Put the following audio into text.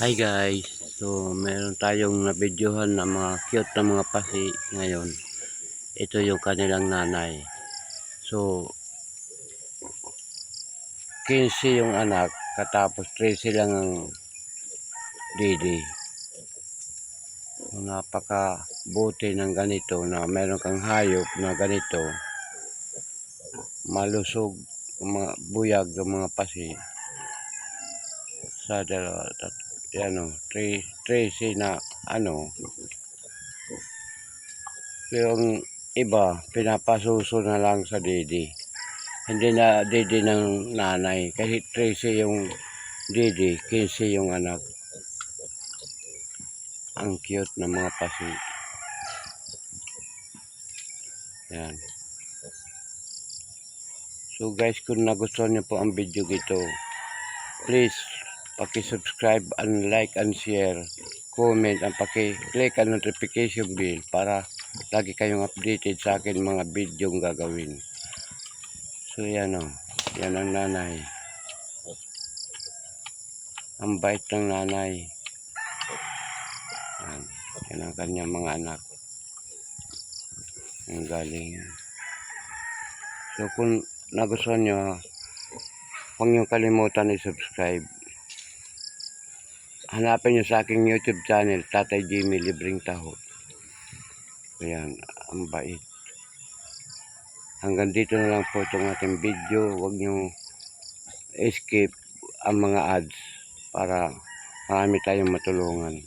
Hi guys, so meron tayong nabidyohan na mga cute na mga pasi ngayon. Ito yung kanilang nanay. So, 15 yung anak, katapos 13 lang ang didi. So, napaka buti ng ganito na meron kang hayop na ganito. Malusog, mga buyag ng mga pasi sa dalawa, tat, ano, tre, trece na ano. Pero ang iba, pinapasuso na lang sa didi. Hindi na didi ng nanay. Kasi trece yung didi, 15 yung anak. Ang cute na mga pasi. Yan. So guys, kung nagustuhan niyo po ang video ito, please paki-subscribe and like and share, comment and paki-click ang notification bell para lagi kayong updated sa akin mga video gagawin. So yan o, yan ang nanay. Ang bait ng nanay. Yan, yan ang kanyang mga anak. Ang galing. So kung nagustuhan nyo, huwag nyo kalimutan i-subscribe. Hanapin nyo sa aking YouTube channel, Tatay Jimmy Libreng Taho. Ayan, ang bait. Hanggang dito na lang po itong ating video. Huwag nyo escape ang mga ads para marami tayong matulungan.